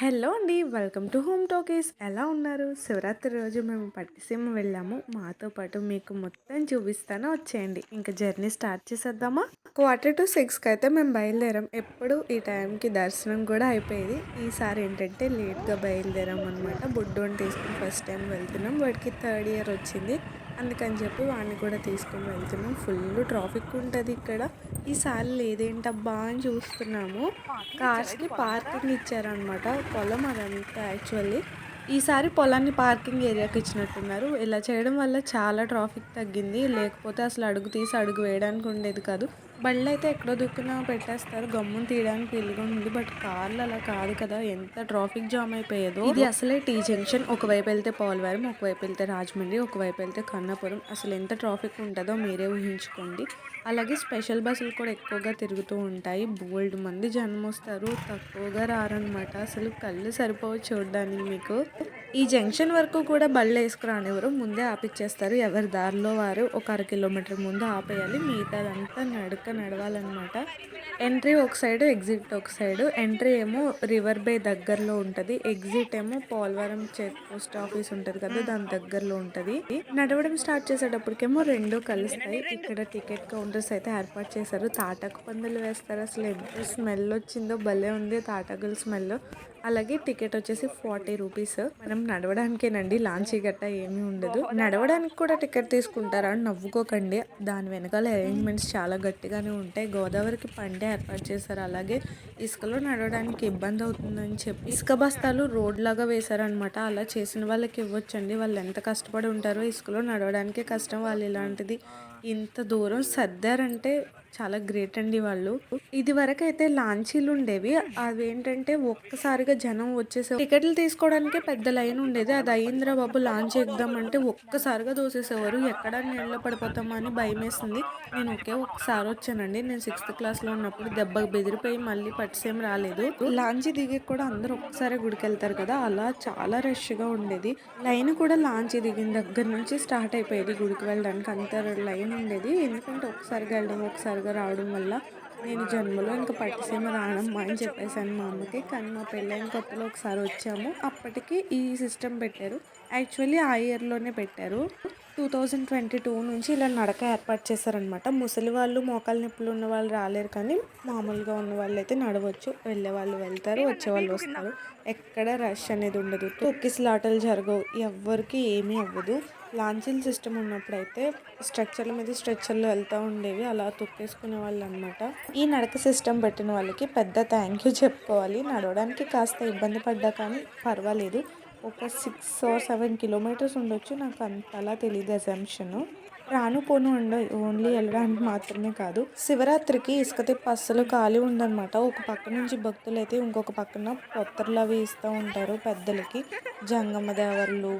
Hello అండి welcome to home talkies. ఎలా ఉన్నారు? శివరాత్రి రోజు మేము పట్టిసీమ వెళ్ళాము. మాతో పాటు మీకు మొత్తం చూపిస్తాను. వచ్చేయండి. ఇంకా జర్నీ స్టార్ట్ చేసేద్దామా? క్వార్టర్ టు సిక్స్కి అయితే మేము బయలుదేరాం. ఎప్పుడు ఈ టైంకి దర్శనం కూడా అయిపోయేది. ఈసారి ఏంటంటే లేట్గా బయలుదేరాం అనమాట బుడ్డోని తీసుకుని ఫస్ట్ టైం వెళ్తున్నాం. వాడికి థర్డ్ ఇయర్ వచ్చింది. అందుకని చెప్పి వాడిని కూడా తీసుకొని వెళ్తున్నాం. ఫుల్ ట్రాఫిక్ ఉంటుంది ఇక్కడ. ఈసారి లేదేంటబ్బా అని చూస్తున్నాము. కార్స్కి పార్కింగ్ ఇచ్చారనమాట పొలం అదంతా యాక్చువల్లీ ఈసారి పొలాన్ని పార్కింగ్ ఏరియాకి ఇచ్చినట్టున్నారు. ఇలా చేయడం వల్ల చాలా ట్రాఫిక్ తగ్గింది. లేకపోతే అసలు అడుగు తీసి అడుగు వేయడానికి ఉండేది కాదు. బళ్ళు అయితే ఎక్కడో దుక్కున పెట్టేస్తారు. గమ్మును తీయడానికి వీలుగా ఉంది. బట్ కార్లు అలా కాదు కదా. ఎంత ట్రాఫిక్ జామ్ అయిపోయేదో. ఇది అసలే టీ జంక్షన్. ఒకవైపు వెళ్తే పోలవరం ఒకవైపు వెళ్తే రాజమండ్రి ఒకవైపు వెళ్తే కన్నపురం. అసలు ఎంత ట్రాఫిక్ ఉంటుందో మీరే ఊహించుకోండి. అలాగే స్పెషల్ బస్సులు కూడా ఎక్కువగా తిరుగుతూ ఉంటాయి. బోల్డ్ మంది జనం వస్తారు. తక్కువగా రారనమాట అసలు కళ్ళు సరిపోవు చూడడానికి మీకు. ఈ జంక్షన్ వరకు కూడా బళ్ళు వేసుకురానివ్వరు. ముందే ఆపిచ్చేస్తారు. ఎవరి దారిలో వారు ఒక అర కిలోమీటర్ ముందు ఆపేయాలి. మిగతాదంతా నడక నడవాలన్నమాట. ఎంట్రీ ఒక సైడ్ ఎగ్జిట్ ఒక సైడ్ ఎంట్రీ ఏమో రివర్ బే దగ్గరలో ఉంటుంది. ఎగ్జిట్ ఏమో పోలవరం చెక్ పోస్ట్ ఆఫీస్ ఉంటుంది కదా దాని దగ్గరలో ఉంటుంది. నడవడం స్టార్ట్ చేసేటప్పటికేమో రెండు కలుస్తాయి. ఇక్కడ టికెట్ కౌంటర్స్ అయితే ఏర్పాటు చేశారు. తాటాకు పందులు వేస్తారు. అసలు ఎంత స్మెల్ వచ్చిందో భలే ఉంది తాటాకుల స్మెల్ అలాగే టికెట్ వచ్చేసి ఫార్టీ రూపీస్ మనం నడవడానికేనండి లాంచీ గట్ట ఏమీ ఉండదు. నడవడానికి కూడా టికెట్ తీసుకుంటారా అని నవ్వుకోకండి. దాని వెనకాల అరేంజ్మెంట్స్ చాలా గట్టిగా గట్టిగానే ఉంటాయి గోదావరికి పండే ఏర్పాటు చేశారు. అలాగే ఇసుకలో నడవడానికి ఇబ్బంది అవుతుందని చెప్పి ఇసుక బస్తాలు రోడ్ లాగా వేశారనమాట అలా చేసిన వాళ్ళకి ఇవ్వచ్చండి. వాళ్ళు ఎంత కష్టపడి ఉంటారో ఇసుకలో నడవడానికే కష్టం వాళ్ళు ఇలాంటిది. ఇంత దూరం సర్దారంటే చాలా గ్రేట్ అండి వాళ్ళు. ఇది వరకు అయితే లాంచీలు ఉండేవి. అవి ఏంటంటే ఒక్కసారిగా జనం వచ్చేసే టికెట్లు తీసుకోవడానికి పెద్ద లైన్ ఉండేది. అది అయ్యింద్రా బాబు లాంచ్ ఎక్కుదామంటే ఒక్కసారిగా దోసేసేవారు ఎక్కడ నీళ్ళలో పడిపోతామా అని భయం వేసింది నేను ఒకే ఒకసారి వచ్చానండి. నేను సిక్స్త్ క్లాస్లో ఉన్నప్పుడు దెబ్బకు బెదిరిపోయి మళ్ళీ పట్టిసేం రాలేదు. లాంచీ దిగి కూడా అందరూ ఒక్కసారి గుడికి వెళ్తారు కదా అలా చాలా రష్గా ఉండేది. లైన్ కూడా లాంచీ దిగిన దగ్గర నుంచి స్టార్ట్ అయిపోయేది గుడికి వెళ్ళడానికి. అంత లైన్ ఉండేది. ఎందుకంటే ఒకసారి వెళ్ళడం ఒకసారి ఒకసారిగా రావడం వల్ల నేను జన్మలో ఇంకా పట్టిసీమ రానమ్మా అని చెప్పేసాను మా అమ్మకి. కానీ మా పెళ్ళైన కొత్తలో ఒకసారి వచ్చాము. అప్పటికి ఈ సిస్టమ్ పెట్టారు. యాక్చువల్లీ ఆ ఇయర్లోనే పెట్టారు. టూ థౌజండ్ ట్వంటీ టూ నుంచి ఇలా నడక ఏర్పాటు చేశారనమాట ముసలి వాళ్ళు మోకాలు నొప్పులు ఉన్న వాళ్ళు రాలేరు కానీ మామూలుగా ఉన్న వాళ్ళు అయితే నడవచ్చు. వెళ్ళే వాళ్ళు వెళ్తారు వచ్చే వాళ్ళు వస్తారు. ఎక్కడ రష్ అనేది ఉండదు. తొక్కిసలాటలు జరగవు. ఎవ్వరికి ఏమీ అవ్వదు. లాంచింగ్ సిస్టమ్ ఉన్నప్పుడైతే స్ట్రక్చర్ల మీద స్ట్రక్చర్లు వెళ్తూ ఉండేవి అలా తొక్కేసుకునే వాళ్ళు అనమాట ఈ నడక సిస్టమ్ పెట్టిన వాళ్ళకి పెద్ద థ్యాంక్ యూ చెప్పుకోవాలి. నడవడానికి కాస్త ఇబ్బంది పడ్డా కానీ పర్వాలేదు. ఒక సిక్స్ ఆర్ సెవెన్ కిలోమీటర్స్ ఉండొచ్చు నాకు అంతలా తెలియదు అజంప్షన్ రాను పోను ఉండ ఓన్లీ వెళ్ళడానికి మాత్రమే కాదు. శివరాత్రికి ఇసుక తిప్ప అస్సలు ఖాళీ ఉందన్నమాట ఒక పక్క నుంచి భక్తులు అయితే ఇంకొక పక్కన పొత్తర్లు అవి ఇస్తూ ఉంటారు పెద్దలకి. జంగమ్మ దేవర్లు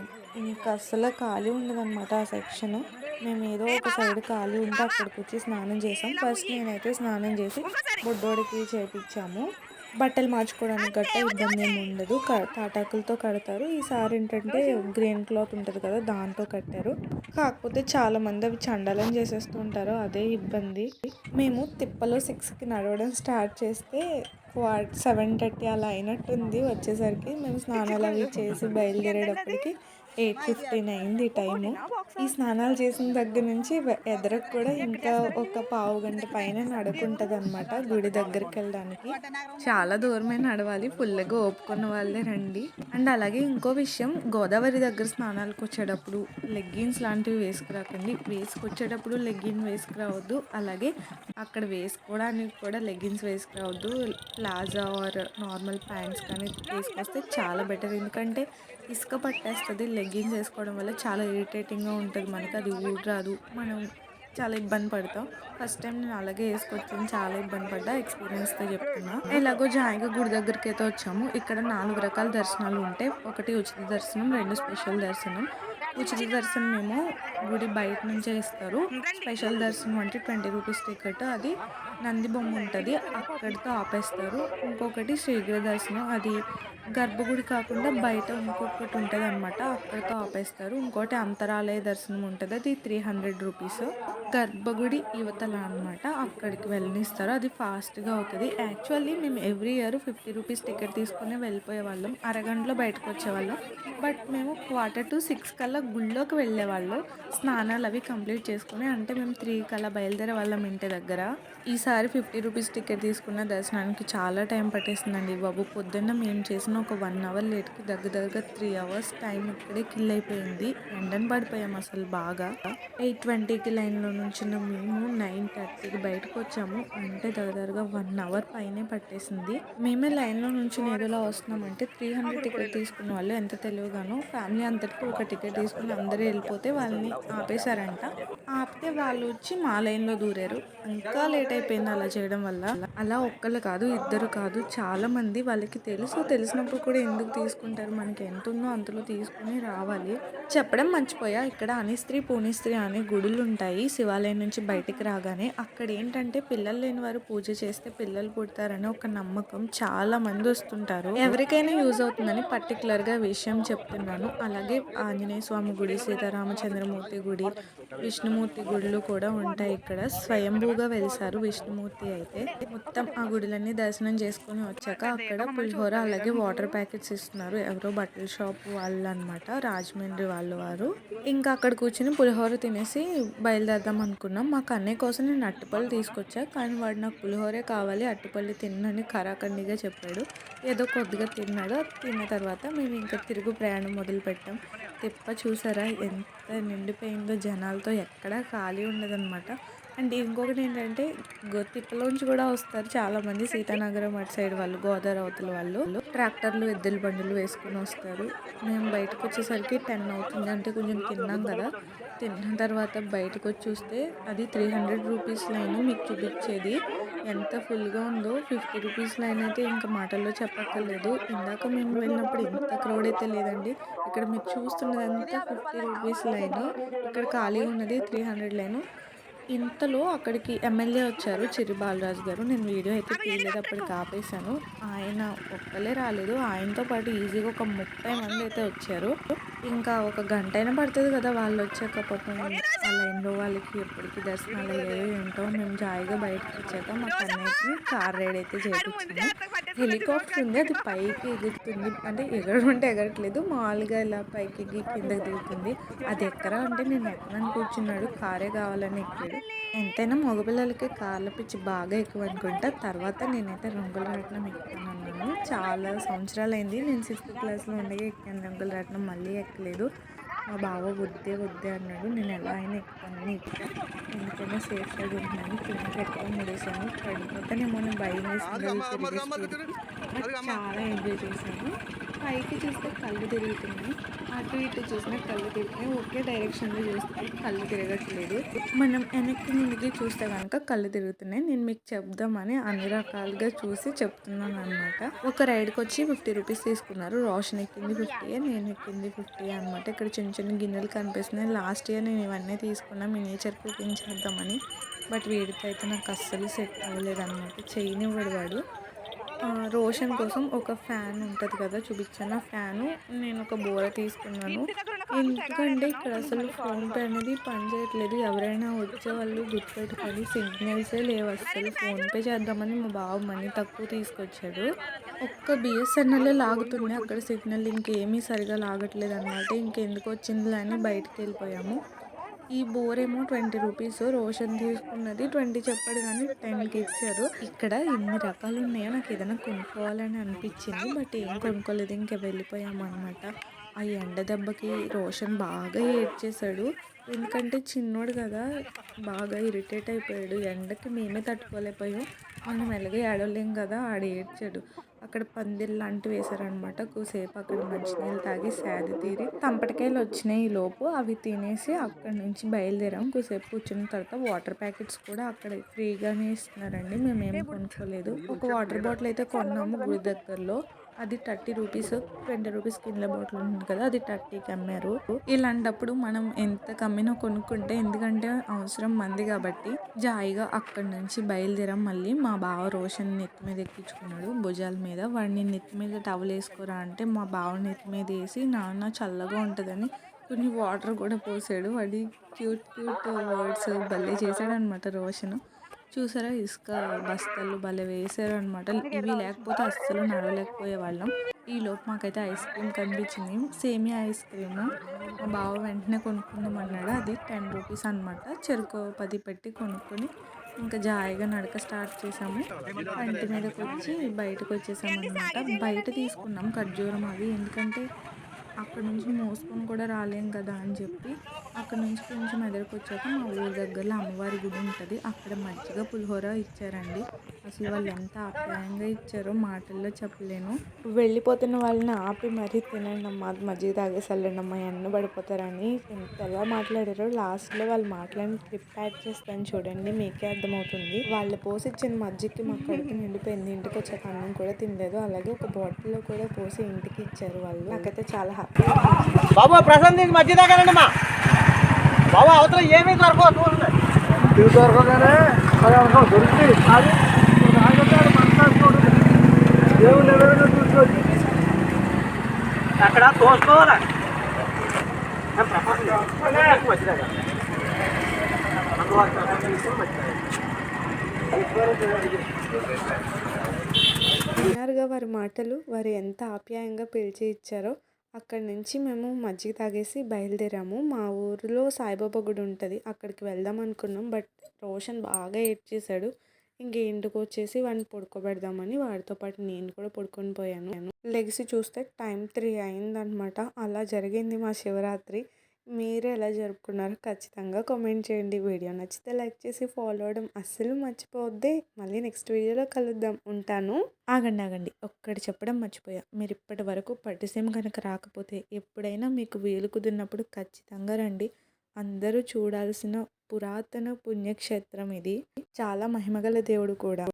ఇంకా అస్సలు ఖాళీ ఉండదన్నమాట ఆ సెక్షన్ మేము ఏదో ఒక సైడ్ ఖాళీ ఉంటే అక్కడికి వచ్చి స్నానం చేసాం. ఫస్ట్ నేనైతే స్నానం చేసి బొడ్డోడికి చేపించాము బట్టలు మార్చుకోవడానికి గట్ట ఇబ్బంది ఏమి ఉండదు. తాటాకులతో కడతారు. ఈసారి ఏంటంటే గ్రీన్ క్లాత్ ఉంటుంది కదా దాంతో కట్టారు. కాకపోతే చాలా మంది అవి చండాలని చేసేస్తూ ఉంటారు. అదే ఇబ్బంది. మేము తిప్పలో సిక్స్కి నడవడం స్టార్ట్ చేస్తే సెవెన్ థర్టీ అలా అయినట్టుంది. వచ్చేసరికి మేము స్నానాలు అవి చేసి బయలుదేరేటప్పటికి ఎయిట్ ఫిఫ్టీన్ అయింది టైము. ఈ స్నానాలు చేసిన దగ్గర నుంచి ఎదరకు కూడా ఇంకా ఒక పావు గంట పైన నడుకుంటుంది అనమాట గుడి దగ్గరికి వెళ్ళడానికి చాలా దూరమే నడవాలి ఫుల్గా ఓపుకున్న వాళ్ళే రండి. అండ్ అలాగే ఇంకో విషయం గోదావరి దగ్గర స్నానాలకు వచ్చేటప్పుడు లెగ్గిన్స్ లాంటివి వేసుకురాకండి. వేసుకొచ్చేటప్పుడు లెగ్గిన్ వేసుకురావద్దు అలాగే అక్కడ వేసుకోవడానికి కూడా లెగ్గిన్స్ వేసుకురావద్దు. ప్లాజా ఆర్ నార్మల్ ప్యాంట్స్ కానీ వేసుకొస్తే చాలా బెటర్. ఎందుకంటే ఇసుక పట్టేస్తుంది లెగ్ లెగ్గిన్స్ వేసుకోవడం వల్ల చాలా ఇరిటేటింగ్గా ఉంటుంది మనకి అది ఊడరాదు మనం చాలా ఇబ్బంది పడతాం. ఫస్ట్ టైం నేను అలాగే వేసుకొచ్చాను చాలా ఇబ్బంది పడ్డా ఎక్స్పీరియన్స్తో చెప్తున్నా. ఎలాగో జాయిగా గుడి దగ్గరికి అయితే వచ్చాము. ఇక్కడ నాలుగు రకాల దర్శనాలు ఉంటాయి. ఒకటి ఉచిత దర్శనం రెండు స్పెషల్ దర్శనం. ఉచిత దర్శనం ఏమో గుడి బయట నుంచే ఇస్తారు. స్పెషల్ దర్శనం అంటే ట్వంటీ రూపీస్ టికెట్ అది నంది బొమ్మ ఉంటుంది. అక్కడితో ఆపేస్తారు. ఇంకొకటి శీఘ్రదర్శనం. అది గర్భగుడి కాకుండా బయట ఇంకొకటి ఉంటుంది అనమాట అక్కడితో ఆపేస్తారు. ఇంకోటి అంతరాలయ దర్శనం ఉంటుంది. అది త్రీ హండ్రెడ్ రూపీస్. గర్భగుడి యువతల అనమాట అక్కడికి వెళ్ళనిస్తారు. అది ఫాస్ట్గా అవుతుంది. యాక్చువల్లీ మేము every year fifty rupees ticket తీసుకుని వెళ్ళిపోయే వాళ్ళం. అరగంటలో బయటకు వచ్చేవాళ్ళం బట్ మేము క్వార్టర్ టు సిక్స్ కల్లా గుళ్ళోకి వెళ్ళేవాళ్ళం స్నానాలు అవి కంప్లీట్ చేసుకుని అంటే మేము త్రీ కల్లా బయలుదేరే వాళ్ళం ఇంటి దగ్గర. ఈసారి ఫిఫ్టీ రూపీస్ టికెట్ తీసుకున్న దర్శనానికి చాలా టైం పట్టేసిందండి బాబు. పొద్దున్న మేము చేసిన ఒక వన్ అవర్ లేట్కి దగ్గర దగ్గర త్రీ అవర్స్ టైం ఇక్కడే కిల్ అయిపోయింది. ఎండన్ పడిపోయాం అసలు బాగా. ఎయిట్ ట్వంటీకి లైన్లో నుంచి మేము నైన్ థర్టీకి బయటకు వచ్చాము. అంటే దగ్గరగా వన్ అవర్ పైనే పట్టేసింది. మేమే లైన్లో నుంచి ఏదోలా వస్తున్నామంటే త్రీ హండ్రెడ్ టికెట్ తీసుకున్న వాళ్ళు ఎంత తెలివిగానో ఫ్యామిలీ అంతటికి ఒక టికెట్ తీసుకుని అందరూ వెళ్ళిపోతే వాళ్ళని ఆపేశారంట. ఆపితే వాళ్ళు వచ్చి మా లైన్లో దూరారు. ఇంకా లేట్ అయిపోయింది అలా చేయడం వల్ల. అలా ఒక్కళ్ళు కాదు ఇద్దరు కాదు చాలా మంది వాళ్ళకి తెలుసు. తెలిసినప్పుడు కూడా ఎందుకు తీసుకుంటారు? మనకి ఎంత ఉందో అంతలో తీసుకుని రావాలి. చెప్పడం మర్చిపోయా. ఇక్కడ అనిస్త్రీ పూనిస్త్రీ అనే గుడులు ఉంటాయి శివాలయం నుంచి బయటికి రాగానే. అక్కడ ఏంటంటే పిల్లలు లేని వారు పూజ చేస్తే పిల్లలు పుడతారని ఒక నమ్మకం చాలా మంది వస్తుంటారు. ఎవరికైనా యూజ్ అవుతుందని పర్టికులర్గా విషయం చెప్తున్నాను. అలాగే ఆంజనేయ స్వామి గుడి సీతారామచంద్రమూర్తి గుడి విష్ణుమూర్తి గుడులు కూడా ఉంటాయి ఇక్కడ. స్వయంభూగా వెలిసారు విష్ణుమూర్తి అయితే మొత్తం ఆ గుడిలన్నీ దర్శనం చేసుకుని వచ్చాక అక్కడ పులిహోర అలాగే వాటర్ ప్యాకెట్స్ ఇస్తున్నారు. ఎవరో బట్టల షాప్ వాళ్ళు అనమాట రాజమండ్రి వాళ్ళు వారు. ఇంకా అక్కడ కూర్చుని పులిహోర తినేసి బయలుదేరదాం అనుకున్నాం. మాకు అన్నయ్య కోసం నేను అట్టుపల్లి తీసుకొచ్చా కానీ వాడు నాకు పులిహోరే కావాలి అట్టుపల్లి తిన్నని కరాఖండిగా చెప్పాడు. ఏదో కొద్దిగా తిన్నాడు. తిన్న తర్వాత మేము ఇంకా తిరుగు ప్రయాణం మొదలుపెట్టాం తిప్ప చూసారా? ఎంత నిండిపోయిందో జనాలతో ఎక్కడా ఖాళీ ఉండదన్నమాట. అండ్ ఇంకొకటి ఏంటంటే గో- తిప్పలోంచి కూడా వస్తారు చాలా మంది సీతానగరం అటు సైడ్ వాళ్ళు గోదావరి అవతల వాళ్ళు. ట్రాక్టర్లు ఎద్దుల బండులు వేసుకుని వస్తారు. మేము బయటకు వచ్చేసరికి టెన్ అవుతుంది. అంటే కొంచెం తిన్నాం కదా. తిన్న తర్వాత బయటకు వచ్చి చూస్తే అది త్రీ హండ్రెడ్ రూపీస్ లైన్ మీకు చూపించేది. ఎంత ఫుల్గా ఉందో ఫిఫ్టీ రూపీస్ లైన్ అయితే ఇంకా మాటల్లో చెప్పక్కర్లేదు. ఇందాక మేము వెళ్ళినప్పుడు ఇంత క్రౌడ్ అయితే లేదండి. ఇక్కడ మీరు చూస్తున్నదంతా ఫిఫ్టీ రూపీస్ లైన్. ఇక్కడ ఖాళీ ఉన్నది త్రీ హండ్రెడ్ లైన్. ఇంతలో అక్కడికి ఎమ్మెల్యే వచ్చారు చిరి బాలరాజు గారు. నేను వీడియో అయితే తీయలేదు అప్పటికి ఆపేశాను. ఆయన ఒక్కలే రాలేదు. ఆయనతో పాటు ఈజీగా ఒక ముప్పై మంది అయితే వచ్చారు. ఇంకా ఒక గంట అయినా పడుతుంది కదా వాళ్ళు వచ్చాక పాపం ఆ లైన్లో వాళ్ళకి ఎప్పటికి దర్శనాలు అయ్యాయో ఏంటో మేము జాయిగా బయటకు వచ్చాక మా అన్నయ్యకి కార్ రైడ్ అయితే చేయించాము హెలికాప్టర్ ఉంది అది పైకి ఎగురుతుంది. అంటే ఎగరడం అంటే ఎగరట్లేదు మామూలుగా ఇలా పైకి ఎగి కిందకి దిగుతుంది. అది ఎక్కరా అంటే నేను ఎక్కడని కూర్చున్నాడు. కారే కావాలని ఎక్కాడు. ఎంతైనా మగపిల్లలకి కార్ల పిచ్చి బాగా ఎక్కువ అనుకుంటా. తర్వాత నేనైతే రంగుల రాట్నం ఎక్కుతాను చాలా సంవత్సరాలు అయింది నేను సిక్స్త్ క్లాస్లో ఉండగా ఎక్కాను. రంగుల రాట్నం మళ్ళీ ఎక్కలేదు. మా బావ వద్దే వద్దే అన్నాడు. నేను ఎలా అయినా ఎక్కుతానని ఎక్కా ఎందుకైనా సేఫ్ సైడ్ ఉంటున్నాను. కిందకి ఎక్కువ ముడేసాను పడిపోతానేమో నేను భయం బట్ చాలా ఎంజాయ్ చేశాను. పైకి చూస్తే కళ్ళు తిరుగుతున్నాయి. అటు ఇటు చూసినా కళ్ళు తిరిగితే ఒకే డైరెక్షన్లో చూస్తే కళ్ళు తిరగట్లేదు. మనం వెనక్కి ముందుకి చూస్తే కనుక కళ్ళు తిరుగుతున్నాయి. నేను మీకు చెప్దామని అన్ని రకాలుగా చూసి చెప్తున్నాను అనమాట ఒక రైడ్కి వచ్చి ఫిఫ్టీ రూపీస్ తీసుకున్నారు. రోషన్ ఎక్కింది ఫిఫ్టీ నేను ఎక్కింది ఫిఫ్టీ అనమాట ఇక్కడ చిన్న చిన్న గిన్నెలు కనిపిస్తున్నాయి. లాస్ట్ ఇయర్ నేను ఇవన్నీ తీసుకున్నా మీ నేచర్ కుకింగ్ చేద్దామని. బట్ వీడితో అయితే నాకు అస్సలు సెట్ అవ్వలేదు అనమాట చేయనివ్వడు వాడు. రోషన్ కోసం ఒక ఫ్యాన్ ఉంటుంది కదా చూపించాను ఆ ఫ్యాను. నేను ఒక బోర తీసుకున్నాను. ఎందుకంటే ఇక్కడ అసలు ఫోన్పే అనేది పనిచేయట్లేదు ఎవరైనా వచ్చే వాళ్ళు గుర్తుపెట్టుకొని సిగ్నల్సే లేవు అసలు ఫోన్పే చేద్దామని మా బావ మనీ తక్కువ తీసుకొచ్చాడు. ఒక్క బిఎస్ఎన్ఎల్ లాగుతుండే. అక్కడ సిగ్నల్ ఇంకేమీ సరిగా లాగట్లేదు అనమాట ఇంకెందుకు వచ్చిందిలే అని బయటికి వెళ్ళిపోయాము. ఈ బోర్ ఏమో ట్వంటీ రూపీస్ రోషన్ తీసుకున్నది ట్వంటీ చెప్పాడు కానీ టెన్కి ఇచ్చారు. ఇక్కడ ఎన్ని రకాలు ఉన్నాయో నాకు ఏదైనా కొనుక్కోవాలని అనిపించింది బట్ ఏం కొనుక్కోలేదు ఇంకా వెళ్ళిపోయాము అనమాట ఆ ఎండ దెబ్బకి రోషన్ బాగా ఏడ్చేశాడు ఎందుకంటే చిన్నోడు కదా బాగా ఇరిటేట్ అయిపోయాడు. ఎండకి మేమే తట్టుకోలేకపోయాం. మనం ఎలాగే ఏడవలేం కదా ఆడ ఏడ్చాడు. అక్కడ పందిరి లాంటివి వేసారనమాట కూసేపు అక్కడ మంచినీళ్ళు తాగి సేద తీరి తంపటికాయలు వచ్చినాయి ఈ లోపు. అవి తినేసి అక్కడ నుంచి బయలుదేరాం. కూసేపు కూర్చున్న తర్వాత వాటర్ ప్యాకెట్స్ కూడా అక్కడ ఫ్రీగానే ఇస్తున్నారండి. మేమేం కొనుక్కోలేదు. ఒక వాటర్ బాటిల్ అయితే కొన్నాము గుడి దగ్గరలో. అది థర్టీ రూపీస్ ట్వంటీ రూపీస్ కింద బాటిల్ ఉంటుంది కదా అది థర్టీకి అమ్మారు. ఇలాంటప్పుడు మనం ఎంత కమ్మినా కొనుక్కుంటే ఎందుకంటే అవసరం మంది కాబట్టి జాయిగా అక్కడి నుంచి బయలుదేరాం. మళ్ళీ మా బావ రోషన్ నెత్తి మీద ఎక్కించుకున్నాడు భుజాల మీద. వాడిని నెత్తి మీద టవల్ వేసుకోరా అంటే మా బావ నెత్తి మీద వేసి నాన్న చల్లగా ఉంటుందని కొన్ని వాటర్ కూడా పోసాడు. వాడి క్యూట్ క్యూట్ వర్డ్స్ భలే చేశాడు అనమాట రోషన్. చూసారా? ఇసుక బస్తాలు భలే వేసారు అనమాట ఇవి లేకపోతే అస్సలు నడవలేకపోయే వాళ్ళం ఈలోపు మాకైతే ఐస్ క్రీమ్ కనిపించింది. సేమియా ఐస్ క్రీమ్. మా బావ వెంటనే కొనుక్కుందాం అన్నాడు అది టెన్ రూపీస్ అనమాట చెరుకు పది పెట్టి కొనుక్కొని ఇంకా జాయిగా నడక స్టార్ట్ చేసాము. ఇంటి మీదకి వచ్చి బయటకు వచ్చేసాము అనమాట బయట తీసుకున్నాం. ఖర్జూరం అది ఎందుకంటే అక్కడ నుంచి మోసుకొని కూడా రాలేం కదా అని చెప్పి అక్కడ నుంచి కొంచెం ఎదురుకు వచ్చాక మా ఊరి దగ్గరలో అమ్మవారి గుడి ఉంటుంది. అక్కడ మజ్జిగ పులిహోర ఇచ్చారండి. అసలు వాళ్ళు ఎంత ఆప్యాయంగా ఇచ్చారో మాటల్లో చెప్పలేను. వెళ్ళిపోతున్న వాళ్ళని ఆపి మరీ తినండి అమ్మా మజ్జిగ తాగేసి వెళ్ళండి అమ్మా ఎండ పడిపోతారని ఎంత ఎలా మాట్లాడారో లాస్ట్లో వాళ్ళు మాట్లాడిన క్లిప్ యాడ్ చేస్తాను చూడండి మీకే అర్థమవుతుంది. వాళ్ళు పోసి ఇచ్చిన మజ్జిగకి మా కడుపు నిండిపోయింది. ఇంటికి వచ్చాక అన్నం కూడా తినలేదు. అలాగే ఒక బాటిల్లో కూడా పోసి ఇంటికి ఇచ్చారు వాళ్ళు. నాకైతే చాలా హ్యాపీ బాబు ప్రశాంత్ మధ్య మా బాబు అవతల ఏమీ దొరకవు ఇవి దొరకగానే? దొరికి అది దేవుడు ఎవరైనా చూసుకోవచ్చు. అక్కడ తోసుకోవాలా? విన్నారుగా వారి మాటలు వారు ఎంత ఆప్యాయంగా పిలిచి ఇచ్చారో అక్కడి నుంచి మేము మజ్జిగ తాగేసి బయలుదేరాము. మా ఊరిలో సాయిబాబా గుడి ఉంటుంది. అక్కడికి వెళ్దాం అనుకున్నాం. బట్ రోషన్ బాగా ఏడ్ చేశాడు. ఇంక ఇంటికి వచ్చేసి వాడిని పడుకోబెడదామని వాడితో పాటు నేను కూడా పడుకొని పోయాను. లెగిసి చూస్తే టైం త్రీ అయిందనమాట. అలా జరిగింది మా శివరాత్రి. మీరు ఎలా జరుపుకున్నారో ఖచ్చితంగా కామెంట్ చేయండి. వీడియో నచ్చితే లైక్ చేసి ఫాలో అవడం అస్సలు మర్చిపోవద్దే. మళ్ళీ నెక్స్ట్ వీడియోలో కలుద్దాం. ఉంటాను. ఆగండి ఆగండి. ఒక్కటి చెప్పడం మర్చిపోయా. మీరు ఇప్పటి వరకు పట్టిసీమ కనుక రాకపోతే ఎప్పుడైనా మీకు వీలు కుదిరినప్పుడు ఖచ్చితంగా రండి. అందరూ చూడాల్సిన పురాతన పుణ్యక్షేత్రం ఇది. చాలా మహిమగల దేవుడు కూడా.